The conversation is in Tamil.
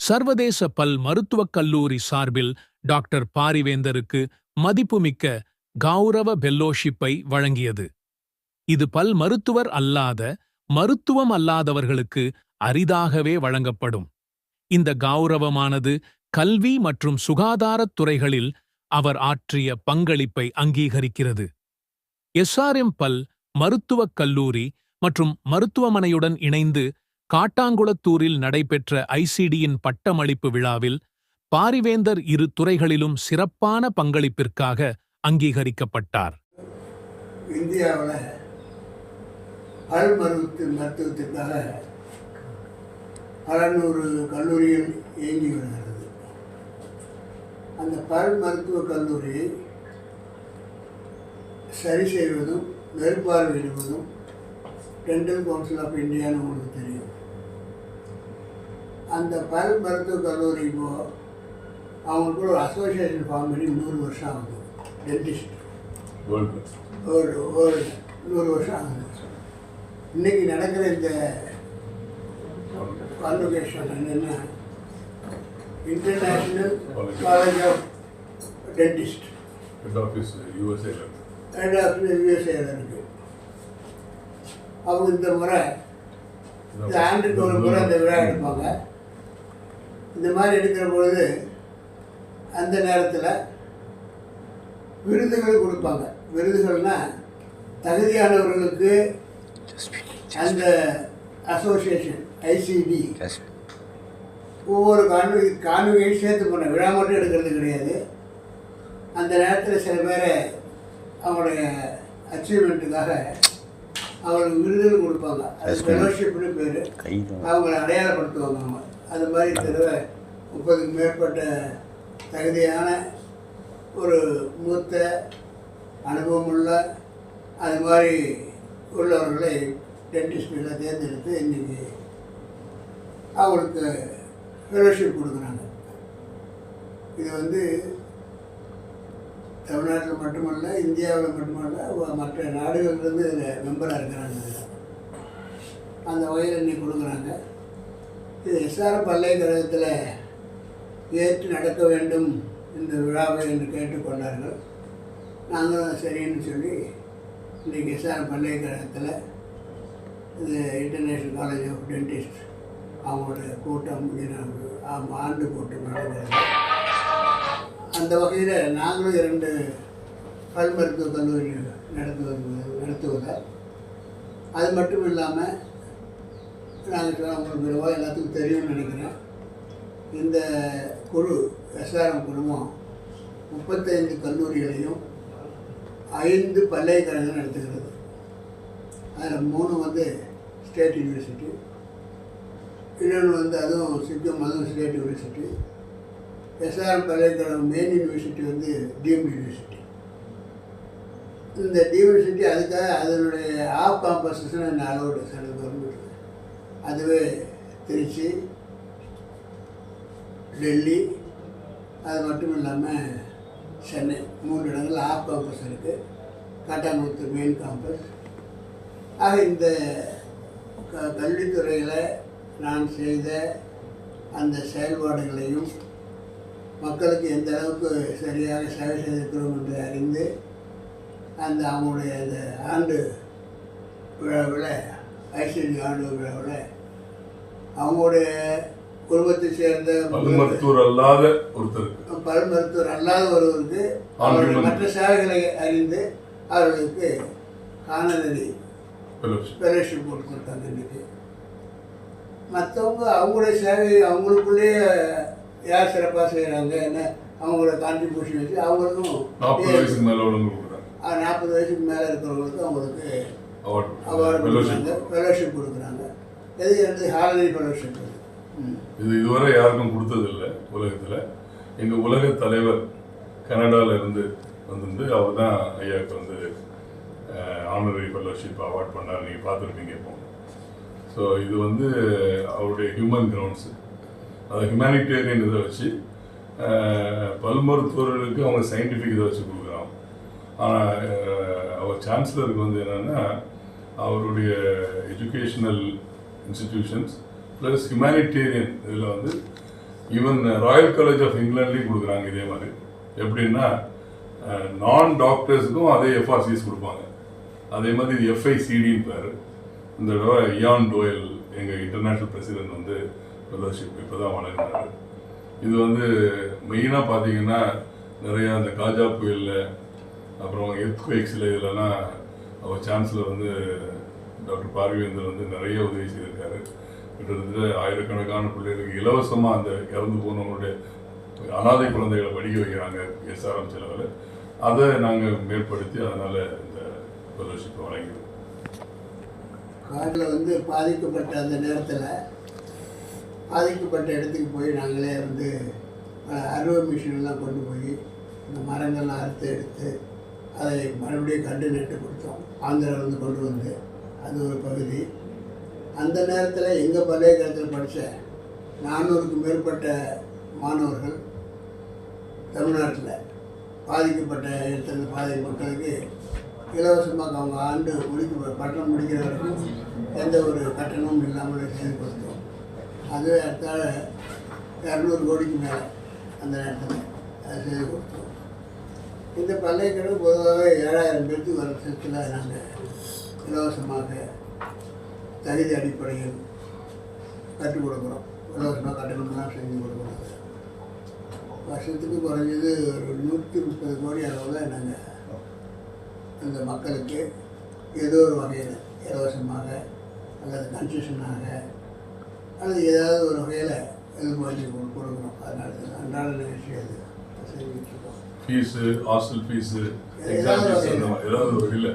சர்வதேச பல் மருத்துவக் கல்லூரி சார்பில் டாக்டர் பாரிவேந்தருக்கு மதிப்புமிக்க கௌரவ பெல்லோஷிப்பை வழங்கியது. இது பல் மருத்துவர் அல்லாத மருத்துவம் அல்லாதவர்களுக்கு அரிதாகவே வழங்கப்படும். இந்த கௌரவமானது கல்வி மற்றும் சுகாதாரத் துறைகளில் அவர் ஆற்றிய பங்களிப்பை அங்கீகரிக்கிறது. எஸ்ஆர்எம் பல் மருத்துவக் கல்லூரி மற்றும் மருத்துவமனையுடன் இணைந்து காட்டாங்குளத்தூரில் நடைபெற்ற ஐசிடியின் பட்டமளிப்பு விழாவில் பாரிவேந்தர் இரு துறைகளிலும் சிறப்பான பங்களிப்பிற்காக அங்கீகரிக்கப்பட்டார். இந்தியாவில் பல் மருத்துவ மருத்துவத்திற்காக பல நூறு கல்லூரிகள் இயங்கி வருகிறது. அந்த பல் மருத்துவ கல்லூரியை சரி செய்வதும் மேற்பார்வையிடுவதும் டென்டல் கவுன்சில் ஆஃப் இந்தியான்னு உங்களுக்கு தெரியும். அந்த பல் மருத்துவக் கல்லூரி இப்போ அவங்களுக்கு ஒரு அசோசியேஷன் ஃபார்ம் பண்ணி நூறு வருஷம் ஆகுது. டென்டிஸ்ட் ஒரு ஒரு நூறு வருஷம் ஆகுது. இன்னைக்கு நடக்கிற இந்த கான்வகேஷன் என்னென்னா international college of dentist head office யூஎஸ்ஏல head of யூஎஸ்ஏல இருக்கு. அவங்க இந்த முறை இந்த ஆண்டுக்கு ஒரு முறை அந்த விழா எடுப்பாங்க. இந்த மாதிரி எடுக்கிற பொழுது அந்த நேரத்தில் விருதுகள் கொடுப்பாங்க. விருதுகள்னா தகுதியானவர்களுக்கு அந்த அசோசியேஷன் ஐசிடி ஒவ்வொரு கான்வெ கான்வெகையும் சேர்த்து பண்ண விழா மட்டும் எடுக்கிறது கிடையாது. அந்த நேரத்தில் சில பேரை அவங்களுடைய அச்சீவ்மெண்ட்டுக்காக அவங்களுக்கு விருதுகள் கொடுப்பாங்க. அது ஃபெலோஷிப்னு பேர். அவங்கள அடையாளப்படுத்துவாங்க அவங்க அது மாதிரி தடவை முப்பதுக்கு மேற்பட்ட தகுதியான ஒரு மூத்த அனுபவமுள்ள அது மாதிரி உள்ளவர்களை டென்டிஸ்டில் தேர்ந்தெடுத்து இன்றைக்கி அவங்களுக்கு ஃபெலோஷிப் கொடுக்குறாங்க. இது வந்து தமிழ்நாட்டில் மட்டுமல்ல இந்தியாவில் மட்டுமல்ல மற்ற நாடுகள்லேருந்து இதில் மெம்பராக இருக்கிறாங்க. அந்த வகையில் இன்னைக்கு கொடுக்குறாங்க. இது எஸ்ஆர் பல்கலைக்கழகத்தில் ஏற்று நடக்க வேண்டும் இந்த விழாவை என்று கேட்டுக்கொண்டார்கள் நாங்களும் சரின்னு சொல்லி இன்றைக்கி எஸ்ஆர் பல்கலைக்கழகத்தில் இது இன்டர்நேஷ்னல் காலேஜ் ஆஃப் டென்டிஸ்ட் அவங்களுடைய கூட்டம் ஆம், ஆண்டு கூட்டம் நடக்கிறது. அந்த வகையில் நாங்களும் இரண்டு பல் மருத்துவக் கல்லூரி நடத்துவது? நடத்துவதால் அது மட்டும் இல்லாமல் நாங்கள் உங்களுக்கு விரைவாக எல்லாத்துக்கும் தெரியும்னு நினைக்கிறேன். இந்த குழு எஸ்ஆர்எம் குழுமம் முப்பத்தைந்து கல்லூரிகளையும் ஐந்து பல்கலைக்கழகம் நடத்துகிறது. அதில் மூணு வந்து ஸ்டேட் யூனிவர்சிட்டி இன்னொன்று வந்து அதுவும் சித்தம் அதுவும் ஸ்டேட் யூனிவர்சிட்டி. எஸ்ஆர்எம் பல்கலைக்கழகம் மெயின் யூனிவர்சிட்டி வந்து டீம் யூனிவர்சிட்டி இந்த யூனிவர்சிட்டி அதுக்காக அதனுடைய ஆஃப் காம்பஸஸ்னு அலோடு சென்ட்ரல் கவர்மெண்ட் அதுவே திருச்சி டெல்லி அது மட்டும் இல்லாமல் சென்னை மூன்று இடங்கள் ஆஃப் காம்பஸ் இருக்குது காட்டாங்குளத்து மெயின் காம்பஸ் ஆக இந்த க கல்வித்துறையில் நான் செய்த அந்த செயல்பாடுகளையும் மக்களுக்கு எந்த அளவுக்கு சரியாக சேவை செய்திருக்கிறோம் என்று அறிந்து அந்த அவங்களுடைய அந்த ஆண்டு விழாவில் ஐசிடி ஆண்டு விழாவில் அவங்களுடைய குடும்பத்தை சேர்ந்த பல் மருத்துவர் அல்லாத ஒருத்தருக்கு. பல் மருத்துவர் அல்லாத ஒருவருக்கு அவருடைய மற்ற சேவைகளை அறிந்து அவர்களுக்கு காணொலி ஃபெலோஷிப் ஃபெலோஷிப் கொடுத்துருக்காங்க இன்னைக்கு மற்றவங்க அவங்களுடைய சேவை அவங்களுக்குள்ளேயே யார் சிறப்பாக செய்கிறாங்க என்ன அவங்களோட கான்ட்ரிபியூஷன் வச்சு நாற்பது அவங்களுக்கும் வயசுக்கு மேலே உள்ளவங்க கொடுக்குறாங்க. நாற்பது வயசுக்கு மேலே இருக்கிறவங்களுக்கு அவங்களுக்கு அவார்டு ஃபெலோஷிப் கொடுக்குறாங்க ஃபெலோஷிப் கொடுக்குறாங்க. இது வந்து ஹாலரி ஃபெலோஷிப் இது இதுவரை யாருக்கும் கொடுத்ததில்லை உலகத்தில். எங்கள் உலக தலைவர் கனடால இருந்து வந்து அவர் தான் ஐயாவுக்கு வந்து ஆனரரி ஃபெல்லோஷிப் அவார்ட் பண்ணார். நீங்கள் பார்த்துருப்பீங்க இப்போ. ஸோ இது வந்து அவருடைய ஹியூமன் கிரவுண்ட்ஸ் அதை ஹியூமனிடேரியன் இதை வச்சு பல்மருத்துவர்களுக்கு பல் மருத்துவர்களுக்கு அவங்க சயின்டிஃபிக் இதை வச்சு கொடுக்குறான். ஆனால் அவர் சான்சலருக்கு வந்து என்னென்னா அவருடைய எஜுகேஷ்னல் இன்ஸ்டிடியூஷன்ஸ் ப்ளஸ் ஹியூமனிடேரியன் இதில் வந்து ஈவன் ராயல் காலேஜ் ஆஃப் இங்கிலாண்ட்லேயும் கொடுக்குறாங்க இதே மாதிரி. எப்படின்னா நான் டாக்டர்ஸுக்கும் அதே எஃப்ஆர்சிஎஸ் கொடுப்பாங்க. அதே மாதிரி இது எஃப்ஐசிடின்னு பேர். இந்த தடவை இயான் டோயல் எங்கள் இன்டர்நேஷ்னல் பிரசிடென்ட் வந்து ஃபெலோஷிப் இப்போ தான் வழங்கினார் இது வந்து மெயினாக பார்த்தீங்கன்னா நிறையா அந்த காஜா புயலில் அப்புறம் எர்த்குவேக்ஸில் இதெல்லாம் அவர் சான்சலர் வந்து டாக்டர் பார்வேந்தர் வந்து நிறைய உதவி செய்திருக்காரு. கிட்டத்தட்ட ஆயிரக்கணக்கான பிள்ளைகளுக்கு இலவசமாக அந்த இறந்து போனவங்களுடைய அனாதை குழந்தைகளை படிக்க வைக்கிறாங்க எஸ்ஆர்எம் செலவில். அதை நாங்கள் மேற்படுத்தி அதனால் இந்த ஃபெலோஷிப்பை வழங்கிடுவோம் காட்டில் வந்து பாதிக்கப்பட்ட அந்த நேரத்தில் பாதிக்கப்பட்ட இடத்துக்கு போய் நாங்களே வந்து அறுவை மிஷின்லாம் கொண்டு போய் இந்த மரங்கள்லாம் அறுத்து எடுத்து அதை மறுபடியும் கண்டு நட்டு கொடுத்தோம். ஆந்திராவிலேருந்து கொண்டு வந்து அது ஒரு பகுதி. அந்த நேரத்தில் எங்கள் பல்கலைக்கழகத்தில் படித்த நானூறுக்கும் மேற்பட்ட மாணவர்கள் தமிழ்நாட்டில் பாதிக்கப்பட்ட இடத்துல பாதி மக்களுக்கு இலவசமாக அவங்க ஆண்டு முடிக்க பட்டம் முடிக்கிற வரைக்கும் எந்த ஒரு கட்டணமும் இல்லாமல் செய்து கொடுத்தோம். அது அடுத்தால இரநூறு கோடிக்கு மேலே அந்த நேரத்தில் அதை செய்து கொடுத்தோம். இந்த பல்கலைக்கழகம் பொதுவாக ஏழாயிரம் பேருக்கு வருஷத்தில் நாங்கள் இலவசமாக தகுதி அடிப்படையில் கற்றுக் கொடுக்குறோம். இலவசமாக கட்டணம்லாம் செஞ்சு கொடுக்குறோம். வருஷத்துக்கு குறைஞ்சது ஒரு நூற்றி முப்பது கோடி அளவில் நாங்கள் அந்த மக்களுக்கு ஏதோ ஒரு வகையில் இலவசமாக அல்லது கன்செஷனாக அல்லது ஏதாவது ஒரு வகையில் எதிர்பார்த்து கொடுக்குறோம் அதனால இது அன்றாட நிகழ்ச்சி அது fees hostel fees exam fees மாதிரி ஏதாவது ஒரு வகையில்.